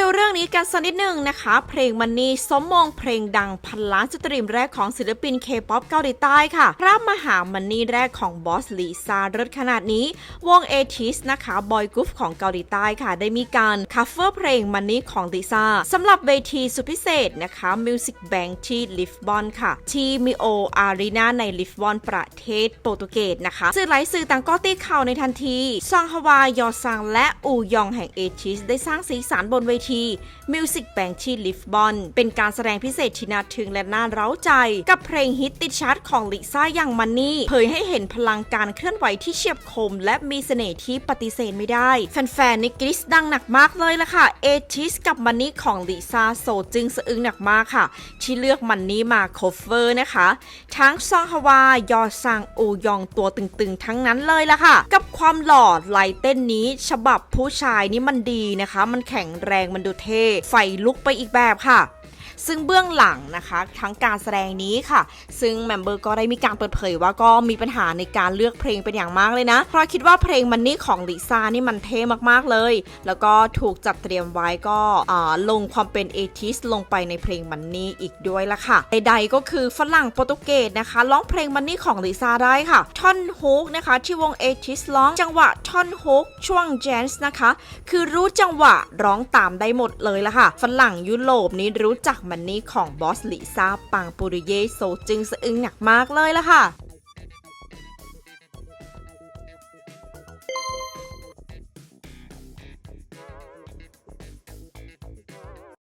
ดี๋ยวเรื่องนี้กันสักนิดหนึ่งนะคะ เพลงมันนี่สมมงเพลงดังพันล้านสตรีมแรกของศิลปินเคป๊อปเกาหลีใต้ค่ะพระมหามันนี่แรกของบอสลีซาเริศขนาดนี้ วงเอทิสนะคะบอยกรุ๊ปของเกาหลีใต้ค่ะ ได้มีการคัฟเวอร์เพลงมันนี่ของลิซ่าสำหรับเวทีสุดพิเศษนะคะ Music Bank ที่ลิฟบอนค่ะ ที่มิโออารีนาในลิฟบอนประเทศโปรตุเกสนะคะ สื่อหลายสื่อต่างก็ตีข่าวในทันทีซองฮวายยอซังและอูยองแห่งเอทิสได้สร้างสีสันบนเวที Music Bank ที่ลิฟบอน เป็นการแสดงพิเศษที่น่าทึ่งและน่าเร้าใจ กับเพลงฮิตติดชาร์ตของลิซ่าอย่างมันนี่เผยให้เห็นพลังการเคลื่อนไหวที่เฉียบคม และมีเสน่ห์ที่ปฏิเสธไม่ได้ แฟนๆนี่กรี๊ดดังหนักมากเลยละค่ะเอทิสกับมันนี่ของลิซ่าโซจึงสะอึงหนักมากค่ะ ที่เลือกมันนี่มาโคเวอร์นะคะ ทั้งซองฮวายอซังอูยองตัวตึงๆ ทั้งนั้นเลยละค่ะ กับความหล่อลายเต้นนี้ฉบับผู้ชายนี่มันดีนะคะ มันแข็งแรงมันดูเท่ไฟลุกไปอีกแบบค่ะ ซึ่งเบื้องหลังนะคะทั้งการแสดงนี้ค่ะ ซึ่งแมมเบอร์ก็ได้มีการเปิดเผยว่าก็มีปัญหาในการเลือกเพลงเป็นอย่างมากเลยนะ เพราะคิดว่าเพลงมันนี่ของลิซ่านี่มันเท่มากๆเลย แล้วก็ถูกจัดเตรียมไว้ก็ลงความเป็นเอทิสลงไปในเพลงมันนี่อีกด้วยละค่ะใดๆก็คือฝรั่งโปรตุเกสนะคะร้องเพลงมันนี่ของลิซ่าได้ค่ะท่อนฮุกนะคะ ที่วงเอทิสร้องจังหวะท่อนฮุกช่วงแจนส์นะคะ คือรู้จังหวะร้องตามได้หมดเลยละค่ะฝรั่งยุโรปนี้รู้จักมันนี่ของบอสลิซ่าปังปุริเยโซจึงสะอึงหนักมากเลยล่ะค่ะ